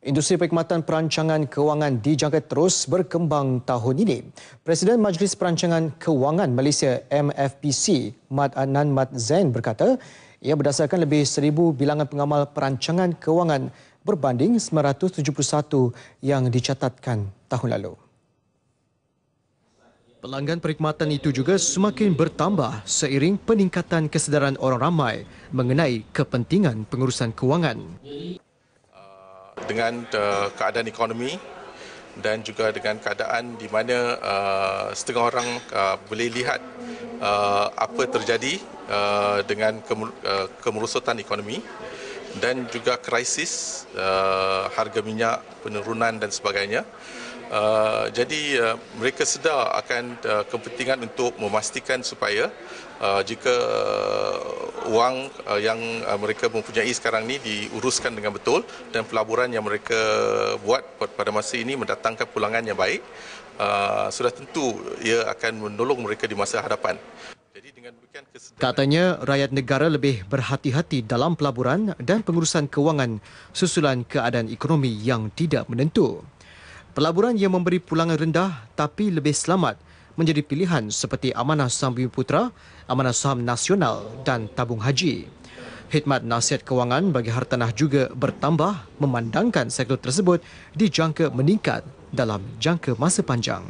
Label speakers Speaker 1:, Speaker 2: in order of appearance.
Speaker 1: Industri perkhidmatan perancangan kewangan dijangka terus berkembang tahun ini. Presiden Majlis Perancangan Kewangan Malaysia MFPC, Mat Anan Mat Zain berkata, ia berdasarkan lebih seribu bilangan pengamal perancangan kewangan berbanding 971 yang dicatatkan tahun lalu. Pelanggan perkhidmatan itu juga semakin bertambah seiring peningkatan kesedaran orang ramai mengenai kepentingan pengurusan kewangan
Speaker 2: dengan uh, keadaan ekonomi dan juga dengan keadaan di mana uh, setengah orang uh, boleh lihat uh, apa terjadi uh, dengan uh, kemerosotan ekonomi dan juga krisis uh, harga minyak penurunan dan sebagainya Uh, jadi uh, mereka sedar akan uh, kepentingan untuk memastikan supaya uh, jika uh, wang uh, yang uh, mereka mempunyai sekarang ini diuruskan dengan betul dan pelaburan yang mereka buat pada masa ini mendatangkan pulangan yang baik uh, sudah tentu ia akan menolong mereka di masa hadapan.
Speaker 1: Katanya rakyat negara lebih berhati-hati dalam pelaburan dan pengurusan kewangan susulan keadaan ekonomi yang tidak menentu. Pelaburan yang memberi pulangan rendah tapi lebih selamat menjadi pilihan seperti Amanah Saham Bumi Putra, Amanah Saham Nasional dan Tabung Haji. Khidmat nasihat kewangan bagi hartanah juga bertambah memandangkan sektor tersebut dijangka meningkat dalam jangka masa panjang.